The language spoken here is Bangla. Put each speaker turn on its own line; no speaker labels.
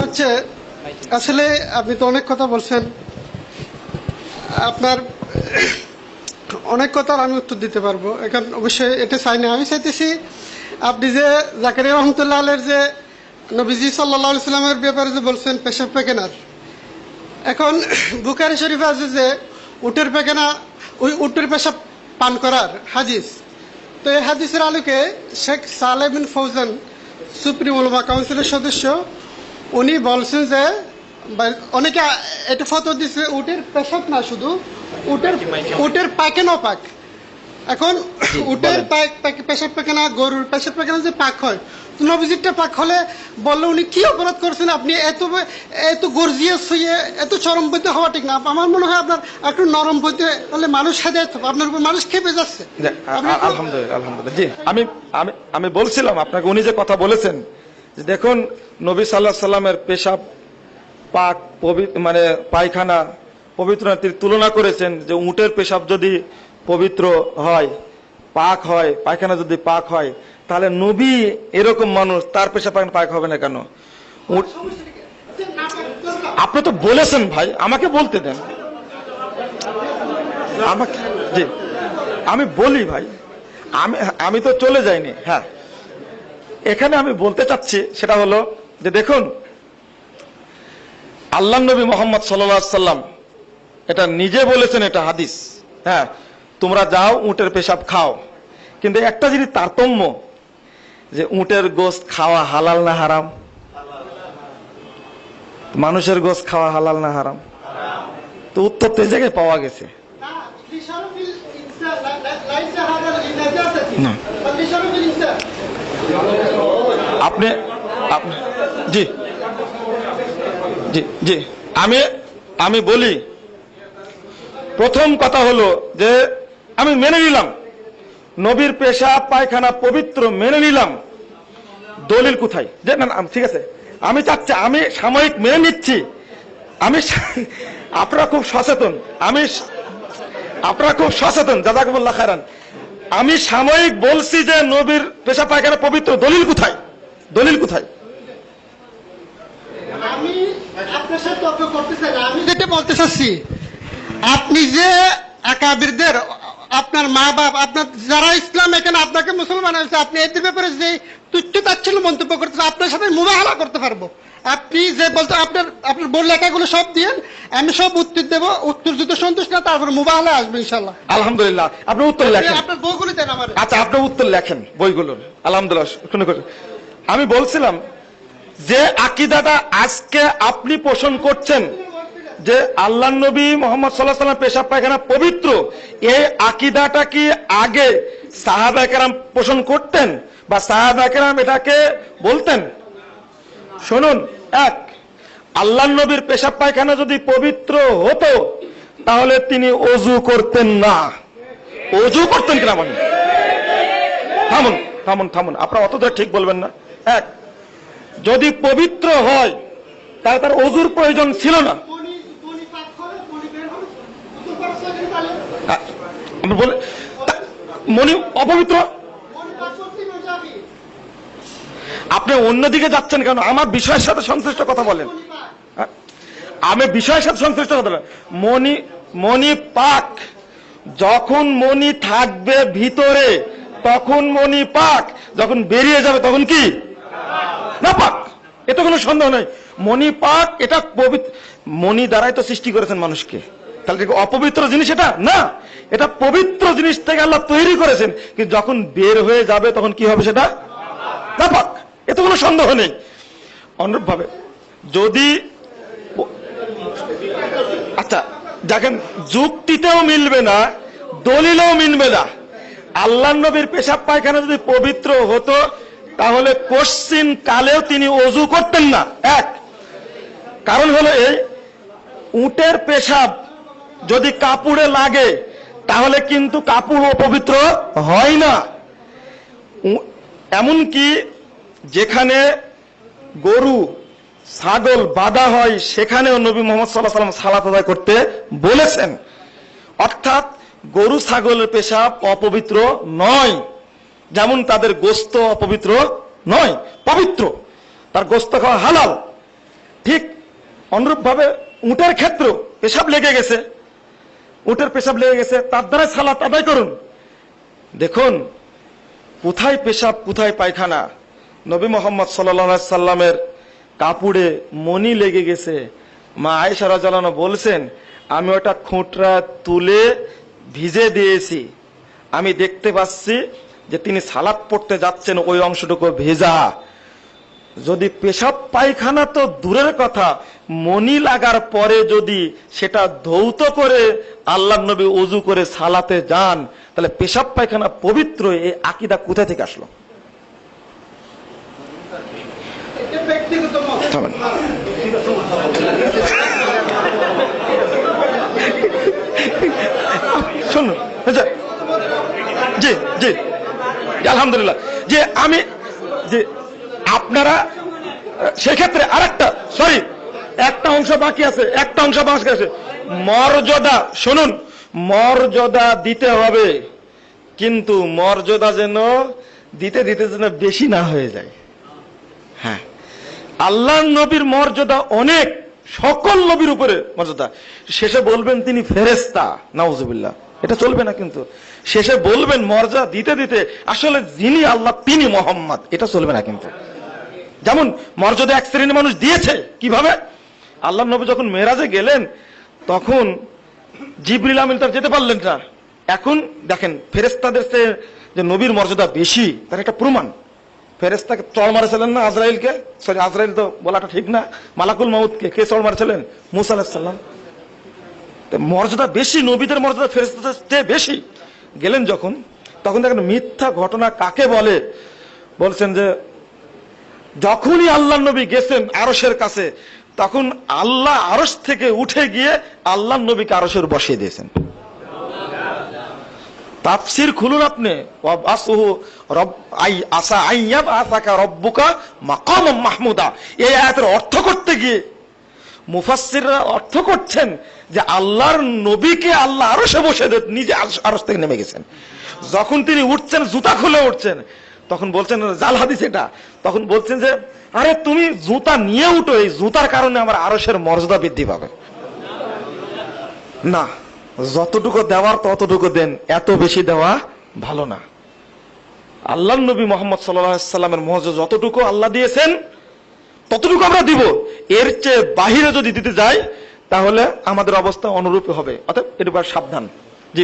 হচ্ছে, আসলে আপনি তো অনেক কথা বলছেন। আপনার অনেক কথার আমি উত্তর দিতে পারব। এখন অবশ্যই এটা চাই না আমি চাইতেছি, আপনি যে রহমতুল্লাহ আলের যে নবীজি সাল্লামের ব্যাপারে যে বলছেন, পেশাব পেকেনার এখন বুকারি শরীফে আছে যে, উটের পেকেনা ওই উটের পেশাব পান করার হাদিস। তো এই হাদিসের আলোকে Sheikh Saleh bin Fawzan supreme উলমা কাউন্সিলের সদস্য উনি বলছেন যে অনেকে এটা ফটো দিচ্ছে উটের পেশাব না শুধু উটের উটের পায়খানাও পাক। এখন উটের পাক পাক- পেশাব পায়খানা গরুর পেশাব পাকেনা যে পাক হয় তো পাক হলে বলল উনি কি অপরাধ করছেন আপনি? এত এত গর্জিয়াস হয়ে এত চরম বইতে হওয়া ঠিক না। আমার মনে হয় আপনার একটু নরম বইতে হলে মানুষ হেদায়ত হবে। আপনার উপর মানুষ খেপে যাচ্ছে।
আলহামদুলিল্লাহ আলহামদুলিল্লাহ। জি। আমি আমি আমি বলছিলাম আপনাকে উনি যে কথা বলেছেন যে দেখুন নবী সাল্লাহ সাল্লামের পেশাব পাক মানে পায়খানা পবিত্র তিনি তুলনা করেছেন যে উটের পেশাব যদি পবিত্র হয় পাক হয় পায়খানা যদি পাক হয় তাহলে নবী এরকম মানুষ, তার পেশাব পায়খানা পাক হবে না কেন? আপনি তো বলেছেন ভাই, আমাকে বলতে দেন। আমাকে আমি বলি ভাই, আমি আমি তো চলে যাইনি হ্যাঁ। এখানে আমি বলতে চাচ্ছি, সেটা হলো যে দেখুন আল্লাহ নবী মোহাম্মদ সাল্লা সাল্লাম এটা নিজে বলেছেন এটা হাদিস হ্যাঁ। তোমরা যাও, উটের পেশাব খাও। কিন্তু একটা জিনিস তারতম্য যে উটের গোস্ত খাওয়া হালাল না হারাম? মানুষের গোস্ত খাওয়া হালাল না হারাম? তো উত্তর তো এই জায়গায় পাওয়া গেছে। আপনি, জি। জি জি। আমি আমি বলি, প্রথম কথা হলো যে আমি মেনে নিলাম। নবীর পেশা পায়খানা পবিত্র মেনে নিলাম। দলিল কোথায়? যে না ঠিক আছে। আমি চাচ্ছি আমি সাময়িক মেনে নিচ্ছি। আমি আপনারা খুব সচেতন। আমি আপনারা খুব সচেতন জাজাকুমুল্লাহ খায়রান। আমি সাময়িক বলছি যে নবীর পেশা পায়খানা পবিত্র দলিল কোথায়? দলিল কোথায়?
আমি আপনার সাথে তর্ক করতে চাই না আমি যেটা বলতে চাচ্ছি আপনি যে একাবিরদের আপনার মা বাপ আপনার যারা ইসলাম এখানে আপনাকে মুসলমান হয়েছে আপনি এদের ব্যাপারে যে তুচ্ছ তাচ্ছিল্য মন্তব্য করতেছেন আপনার সাথে মুবাহালা করতে পারব। আপনি যে বলতে আপনার আপনার বল লেখাগুলো সব দিয়েন আমি সব উত্তর দেবো উত্তর যদি সন্তুষ্ট না তারপর মুবাহালা আসবে ইনশাল্লাহ
আলহামদুলিল্লাহ। আপনি উত্তর লেখেন।
আপনার বইগুলি দেন আমার।
আচ্ছা আপনি উত্তর লেখেন বইগুলোর আলহামদুলিল্লাহ শুনে করে। আমি বলছিলাম যে আকিদাটা আজকে আপনি পোষণ করছেন। যে আল্লাহ নবী মোহাম্মদ সাল্লাহ সাল্লাম পেশাব পায়খানা পবিত্র, এই আকিদাটা কি আগে সাহাবা একরাম পোষণ করতেন বা সাহাবা একরাম এটাকে বলতেন? শুনুন, এক আল্লাহ নবীর পেশাব পায়খানা যদি পবিত্র হতো, তাহলে তিনি অজু করতেন না। অজু করতেন কিনা বলেন? থামুন থামুন থামুন, আপনারা অতটা ঠিক বলবেন না। এক, যদি পবিত্র হয়, তাহলে তার অজুর প্রয়োজন ছিল না। তা- অপবিত্র? আপনি অন্যদিকে যাচ্ছেন কেন? আমার বিষয়ের সাথে সংশ্লিষ্ট কথা বলেন। আমি বিষয়ের সাথে সংশ্লিষ্ট কথা বলেন। মনি মনি পাক, যখন মনি থাকবে ভিতরে, তখন মনি পাক, যখন বেরিয়ে যাবে, তখন কি? না পাক এটা কোনো সন্দেহ নেই। মনি পাক, এটা পবিত্র মনি দ্বারাই তো সৃষ্টি করেছেন মানুষকে। তাহলে অপবিত্র জিনিস এটা? না। এটা পবিত্র জিনিস থেকে আল্লাহ তৈরি করেছেন। কিন্তু যখন বের হয়ে যাবে, তখন কি হবে সেটা? না পাক এতে কোনো সন্দেহ নেই। অনুরূপভাবে, যদি আচ্ছা দেখেন, যুক্তিতেও মিলবে না, দলিলেও মিলবে না। আল্লাহ নবীর পেশাব পায়খানা যদি পবিত্র হতো, তাহলে কোশ্চিন কালেও তিনি অজু করতেন না। এক। কারণ হলো এই, উটের পেশাব যদি কাপড়ে লাগে, তাহলে কিন্তু কাপড় অপবিত্র হয় না। এমনকি যেখানে গরু, ছাগল বাধা হয়, সেখানেও নবী মোহাম্মদ সাল্লাহ সাল্লাম সালাত আদায় করতে বলেছেন। অর্থাৎ গরু, ছাগলের পেশাব অপবিত্র নয়, যেমন তাদের গোস্ত অপবিত্র নয়, পবিত্র। তার গোস্ত খাওয়া হালাল। ঠিক অনুরূপভাবে উটের ক্ষেত্র পেশাব লেগে গেছে। উটের পেশাব লেগে গেছে, তার দ্বারা সালাত আদায় করুন। দেখুন, কোথায় পেশাব, কোথায় পায়খানা? নবী মোহাম্মদ সাল্লা সাল্লামের কাপড়ে মনি লেগে গেছে। মা আয়েশা রাজালানো বলছেন, আমি ওটা খুঁটরা তুলে ভিজে দিয়েছি। আমি দেখতে পাচ্ছি যে তিনি সালাদ পড়তে যাচ্ছেন, ওই অংশটুকু ভেজা। যদি পেশাব পায়খানা তো দূরের কথা মনি লাগার পরে যদি সেটা ধৌত করে আল্লাহ নবী অজু করে সালাতে যান তাহলে পেশাব পায়খানা পবিত্র এই আকিদা কোথায় থেকে আসলো। শুনুন জি জি, আলহামদুলিল্লাহ। যে আমি যে আপনারা, সেক্ষেত্রে আরেকটা সরি একটা অংশ বাকি আছে, একটা অংশ বাকি আছে। মর্যাদা, শুনুন, মর্যাদা দিতে হবে, কিন্তু মর্যাদা যেন দিতে দিতে যেন বেশি না হয়ে যায়। হ্যাঁ আল্লাহ নবীর মর্যাদা অনেক, সকল নবীর উপরে মর্যাদা। শেষে বলবেন তিনি ফেরেস্তা নাউজুবিল্লাহ। এটা চলবে না কিন্তু। শেষে বলবেন মর্যাদা দিতে দিতে, আসলে যিনি আল্লাহ, তিনি মোহাম্মদ। এটা চলবে না কিন্তু। যেমন মর্যাদা এক শ্রেণির মানুষ দিয়েছে, কীভাবে? আল্লাহ নবী যখন মেরাজে গেলেন, তখন জিবরিল আমিন তার যেতে পারলেন না। এখন দেখেন ফেরেস্তাদের চেয়ে যে নবীর মর্যাদা বেশি, তার একটা প্রমাণ। ফেরেস্তাকে চড় মারেছিলেন না আজরাইলকে? সরি আজরাইল তো বলাটা ঠিক না। মালাকুল মাউদকে কে চড় মারেছিলেন? মুসা আলাহিসাল্লাম মর্যাদা বেশি, নবীদের মর্যাদা ফেরেস্তাদের চেয়ে বেশি। গেলেন যখন, তখন দেখেন মিথ্যা ঘটনা কাকে বলে? বলছেন যে যখনই আল্লাহ নবী গেছেন আরসের কাছে, তখন আল্লাহ আরস থেকে উঠে গিয়ে আল্লাহ নবীকে আরসের বসিয়ে দিয়েছেন। খুলুন আপনি। মাহমুদা। এই আয়াতের অর্থ করতে গিয়ে মুফাসসিররা অর্থ করছেন যে আল্লাহর নবীকে আল্লাহ আরশে বসে নিজে আরশ থেকে নেমে গেছেন। যখন তিনি উঠছেন, জুতা খুলে উঠছেন তখন বলছেন, জাল হাদিস এটা। তখন বলছেন যে, আরে তুমি জুতা নিয়ে উঠো, এই জুতার কারণে আমার আরশের মর্যাদা বৃদ্ধি পাবে। না, যতটুকু দেওয়ার ততটুকু দেন, এত বেশি দেওয়া ভালো না। আল্লাহ নবী মোহাম্মদ সাল্লামের মহজ যতটুকু আল্লাহ দিয়েছেন, ততটুকু আমরা দিব। এর চেয়ে বাহিরে যদি দিতে যাই, তাহলে আমাদের অবস্থা অনুরূপ হবে। অর্থাৎ ব্যাপারে সাবধান। যে